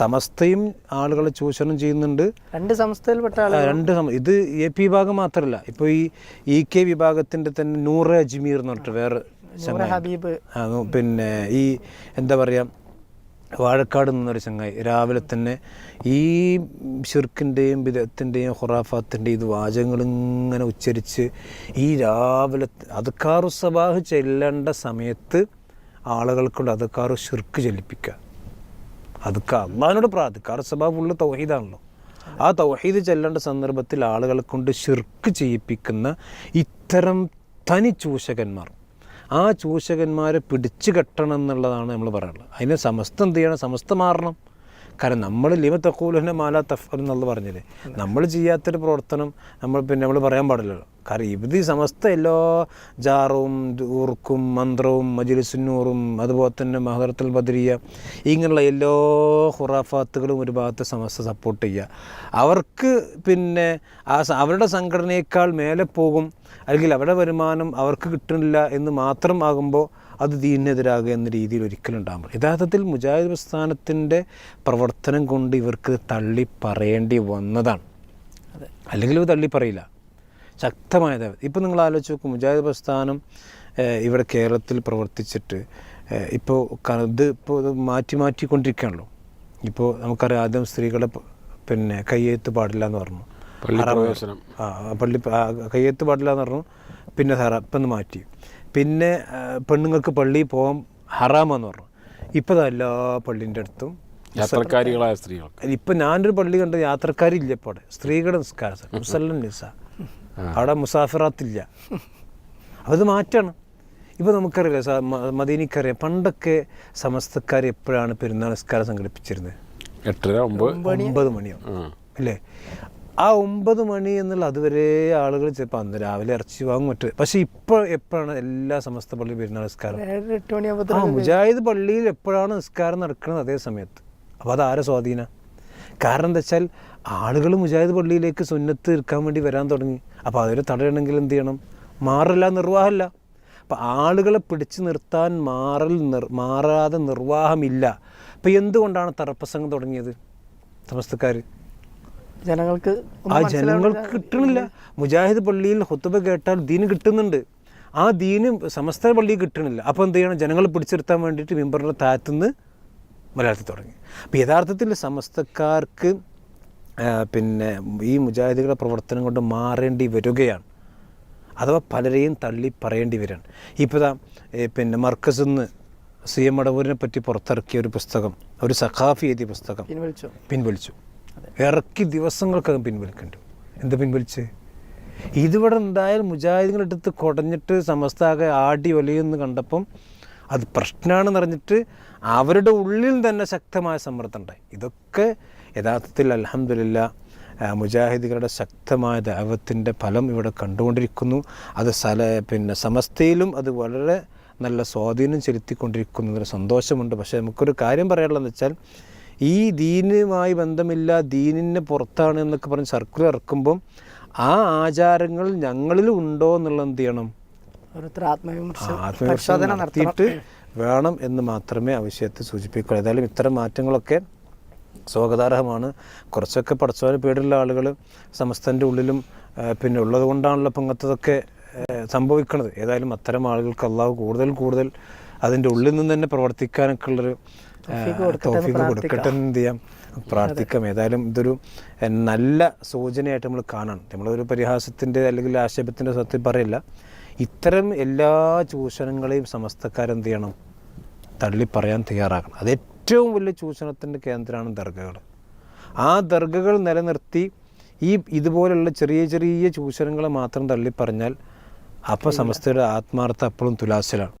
സമസ്തയും ആളുകളെ ചൂഷണം ചെയ്യുന്നുണ്ട്. രണ്ട് സംസ്ഥയിൽപ്പെട്ട രണ്ട് ഇത് എ പി വിഭാഗം മാത്രമല്ല. ഇപ്പോൾ ഈ ഇ കെ വിഭാഗത്തിന്റെ തന്നെ നൂറ് അജ്മീർ എന്ന് പറഞ്ഞിട്ട് വേറെ ഹബീബ്. പിന്നെ ഈ എന്താ പറയുക വാഴക്കാട് നിന്നൊരു ചങ്ങായി. രാവിലെ തന്നെ ഈ ഷിർക്കിന്റെയും ബിദത്തിന്റെയും ഹുറാഫാത്തിന്റെയും ഇത് വാചകങ്ങൾ ഇങ്ങനെ ഉച്ചരിച്ച് ഈ രാവിലെ അതക്കാറു സബാഹ് ചെല്ലേണ്ട സമയത്ത് ആളുകൾ കൊണ്ട് അതുക്കാറു ഷിർക്ക് ചെല്ലിപ്പിക്കുക അതൊക്കെ അള്ളഹാനോട് പ്രാർത്ഥിക്കുക. സ്വഭാവം ഉള്ള തൗഹീദാണല്ലോ. ആ തൗഹീദ് ചെല്ലേണ്ട സന്ദർഭത്തിൽ ആളുകളെ കൊണ്ട് ഷിർക്ക് ചെയ്യിപ്പിക്കുന്ന ഇത്തരം തനി ചൂഷകന്മാർ. ആ ചൂഷകന്മാരെ പിടിച്ചു കെട്ടണം എന്നുള്ളതാണ് നമ്മൾ പറയാനുള്ളത്. അതിനെ സമസ്തം എന്ത് ചെയ്യണം? സമസ്ത മാറണം. കാരണം നമ്മൾ ലിമ തക്കൂലിനെ മാല തഫ് എന്നുള്ള പറഞ്ഞില്ലേ? നമ്മൾ ചെയ്യാത്തൊരു പ്രവർത്തനം നമ്മൾ പിന്നെ നമ്മൾ പറയാൻ പാടില്ലല്ലോ. കാരണം ഇത് സമസ്ത എല്ലാ ജാറും ഊർക്കും മന്ത്രവും മജിലിസുന്നൂറും അതുപോലെ തന്നെ മഹർത്തുൽ ബദരിയ ഇങ്ങനെയുള്ള എല്ലാ ഹുറാഫാത്തുകളും ഒരു ഭാഗത്ത് സമസ്ത സപ്പോർട്ട് ചെയ്യുക അവർക്ക് പിന്നെ ആ അവരുടെ സംഘടനയേക്കാൾ മേലെ പോകും അല്ലെങ്കിൽ അവരുടെ വരുമാനം അവർക്ക് കിട്ടുന്നില്ല എന്ന് മാത്രം ആകുമ്പോൾ അത് ദീനെതിരാകുക എന്ന രീതിയിൽ ഒരിക്കലും ഉണ്ടാകും യഥാർത്ഥത്തിൽ മുജാഹിദ് പ്രസ്ഥാനത്തിന്റെ പ്രവർത്തനം കൊണ്ട് ഇവർക്ക് തള്ളി പറയേണ്ടി വന്നതാണ്. അതെ. അല്ലെങ്കിൽ ഇവ തള്ളി പറയില്ല. ശക്തമായത് ഇപ്പം നിങ്ങൾ ആലോചിച്ച് നോക്കും മുജാഹിദ് പ്രസ്ഥാനം ഇവിടെ കേരളത്തിൽ പ്രവർത്തിച്ചിട്ട് ഇപ്പോൾ ഇത് ഇപ്പോൾ മാറ്റി മാറ്റിക്കൊണ്ടിരിക്കുകയാണല്ലോ. ഇപ്പോൾ നമുക്കറിയാം ആദ്യം സ്ത്രീകളെ പിന്നെ കയ്യെഴുത്ത് പാടില്ല എന്ന് പറഞ്ഞു. പള്ളി ആ പള്ളി കയ്യേത്ത് കയ്യെഴുത്ത് പാടില്ല എന്ന് പറഞ്ഞു. പിന്നെ സാറ ഇപ്പം മാറ്റി. പിന്നെ പെണ്ണുങ്ങൾക്ക് പള്ളിയിൽ പോകാൻ ഹറാമെന്ന് പറഞ്ഞു. ഇപ്പോൾ ദാ എല്ലാ പള്ളിന്റെ അടുത്തും യാത്രക്കാരികളായ സ്ത്രീകൾ ഇപ്പം ഞാനൊരു പള്ളി കണ്ട യാത്രക്കാരില്ല ഇപ്പോൾ അവിടെ. സ്ത്രീകളുടെ നിസ്കാരം മുസല്ലം നിസ അവിടെ മുസാഫിറാത്തില്ല. അത് മാറ്റാണ്. ഇപ്പോൾ നമുക്കറിയില്ല സ- മ- മദീനിക്കറിയാം പണ്ടൊക്കെ സമസ്തക്കാർ എപ്പോഴാണ് പെരുന്നാൾ നിസ്കാരം സംഘടിപ്പിച്ചിരുന്നത്? എട്ടര ഒമ്പത്. ഒമ്പത് മണിയോ? അല്ലേ? ആ ഒമ്പത് മണി എന്നുള്ള അതുവരെ ആളുകൾ ചിലപ്പോൾ അന്ന് രാവിലെ ഇറച്ചി വാങ്ങും മറ്റു. പക്ഷെ ഇപ്പോൾ എപ്പോഴാണ് എല്ലാ സമസ്ത പള്ളി പെരുന്നാൾ നിസ്കാരം? ആ മുജാഹിദ് പള്ളിയിൽ എപ്പോഴാണ് നിസ്കാരം നടക്കുന്നത് അതേ സമയത്ത്? അപ്പോൾ അതാരെ സ്വാധീന? സ്വാധീനം കാരണം എന്താ വെച്ചാൽ ആളുകൾ മുജാഹിദ് പള്ളിയിലേക്ക് സുന്നത്ത് ഇരിക്കാൻ വേണ്ടി വരാൻ തുടങ്ങി. അപ്പോൾ അതൊരു തടയണമെങ്കിൽ എന്ത് ചെയ്യണം? മാറില്ല നിർവാഹമല്ല അപ്പോൾ ആളുകളെ പിടിച്ചു നിർത്താൻ മാറൽ നിർ മാറാതെ നിർവാഹമില്ല. അപ്പോൾ എന്തുകൊണ്ടാണ് തറപ്പസംഗം തുടങ്ങിയത്? സമസ്തക്കാർ ജനങ്ങൾക്ക് ആ ജനങ്ങൾക്ക് കിട്ടണില്ല. മുജാഹിദ് പള്ളിയിൽ ഹുത്തുബ കേട്ടാൽ ദീന് കിട്ടുന്നുണ്ട്. ആ ദീന് സമസ്ത പള്ളിയിൽ കിട്ടണില്ല. അപ്പോൾ എന്ത് ചെയ്യണം? ജനങ്ങളെ പിടിച്ചെടുത്താൻ വേണ്ടിയിട്ട് മിമ്പറിന്റെ താഴത്തുനിന്ന് മലയാളത്തിൽ തുടങ്ങി. അപ്പോൾ യഥാർത്ഥത്തിൽ സമസ്തക്കാർക്ക് പിന്നെ ഈ മുജാഹിദുകളുടെ പ്രവർത്തനം കൊണ്ട് മാറേണ്ടി വരികയാണ്. അഥവാ പലരെയും തള്ളി പറയേണ്ടി വരികയാണ്. ഇപ്പോൾ പിന്നെ മർക്കസിൽ നിന്ന് സി എം അടവൂരിനെ പറ്റി പുറത്തിറക്കിയ ഒരു പുസ്തകം ഒരു സഖാഫി എഴുതിയ പുസ്തകം പിൻവലിച്ചു. പിൻവലിച്ചു. ഇറക്കി ദിവസങ്ങൾക്കകം പിൻവലിക്കേണ്ടി. എന്താ പിൻവലിച്ച്? ഇതിവിടെ എന്തായാലും മുജാഹിദുകളെടുത്ത് കുടഞ്ഞിട്ട് സമസ്താകെ ആടി ഒലയെന്ന് കണ്ടപ്പം അത് പ്രശ്നമാണെന്ന് അറിഞ്ഞിട്ട് അവരുടെ ഉള്ളിൽ തന്നെ ശക്തമായ സമ്മർദ്ദം ഉണ്ടായി. ഇതൊക്കെ യഥാർത്ഥത്തിൽ അലഹമില്ല മുജാഹിദികളുടെ ശക്തമായ ദൈവത്തിന്റെ ഫലം ഇവിടെ കണ്ടുകൊണ്ടിരിക്കുന്നു. അത് സല പിന്നെ സമസ്തയിലും അത് വളരെ നല്ല സ്വാധീനം ചെലുത്തിക്കൊണ്ടിരിക്കുന്നതിന് സന്തോഷമുണ്ട്. പക്ഷേ നമുക്കൊരു കാര്യം പറയാനുള്ളതെന്ന് വെച്ചാൽ ഈ ദീനുമായി ബന്ധമില്ല ദീനിന് പുറത്താണ് എന്നൊക്കെ പറഞ്ഞ് സർക്കുലർ ഇറക്കുമ്പം ആ ആചാരങ്ങൾ ഞങ്ങളിൽ ഉണ്ടോ എന്നുള്ളത് എന്ത് ചെയ്യണം? ആത്മവിമർശനം നടത്തിയിട്ട് വേണം എന്ന് മാത്രമേ ആവശ്യത്തെ സൂചിപ്പിക്കുക സൂചിപ്പിക്കൂ ഏതായാലും ഇത്തരം മാറ്റങ്ങളൊക്കെ സ്വാഗതാർഹമാണ്. കുറച്ചൊക്കെ പഠിച്ചവരെ പേടിയുള്ള ആളുകൾ സമസ്തന്റെ ഉള്ളിലും പിന്നെ ഉള്ളത് കൊണ്ടാണല്ലോ ഇപ്പം ഇങ്ങനത്തതൊക്കെ സംഭവിക്കുന്നത് ഏതായാലും അത്തരം ആളുകൾക്ക് അള്ളാഹു കൂടുതൽ കൂടുതൽ അതിന്റെ ഉള്ളിൽ നിന്ന് തന്നെ പ്രവർത്തിക്കാനൊക്കെ ഉള്ളൊരു തൗഫീഖ് കൊടുക്കട്ടെ എന്ത് ചെയ്യാം? പ്രാർത്ഥിക്കാം. ഏതായാലും ഇതൊരു നല്ല സൂചനയായിട്ട് നമ്മൾ കാണണം. നമ്മളൊരു പരിഹാസത്തിന്റെ അല്ലെങ്കിൽ ആക്ഷേപത്തിന്റെ സത്യം പറയില്ല. ഇത്തരം എല്ലാ ചൂഷണങ്ങളെയും സമസ്തക്കാരെന്ത് ചെയ്യണം? തള്ളി പറയാൻ തയ്യാറാക്കണം അത് ഏറ്റവും വലിയ ചൂഷണത്തിന്റെ കേന്ദ്രമാണ് ദർഗകൾ. ആ ദർഗകൾ നിലനിർത്തി ഈ ഇതുപോലുള്ള ചെറിയ ചെറിയ ചൂഷണങ്ങളെ മാത്രം തള്ളി പറഞ്ഞാൽ അപ്പോൾ സമസ്തയുടെ ആത്മാർത്ഥ അപ്പോഴും തുലാസിലാണ്.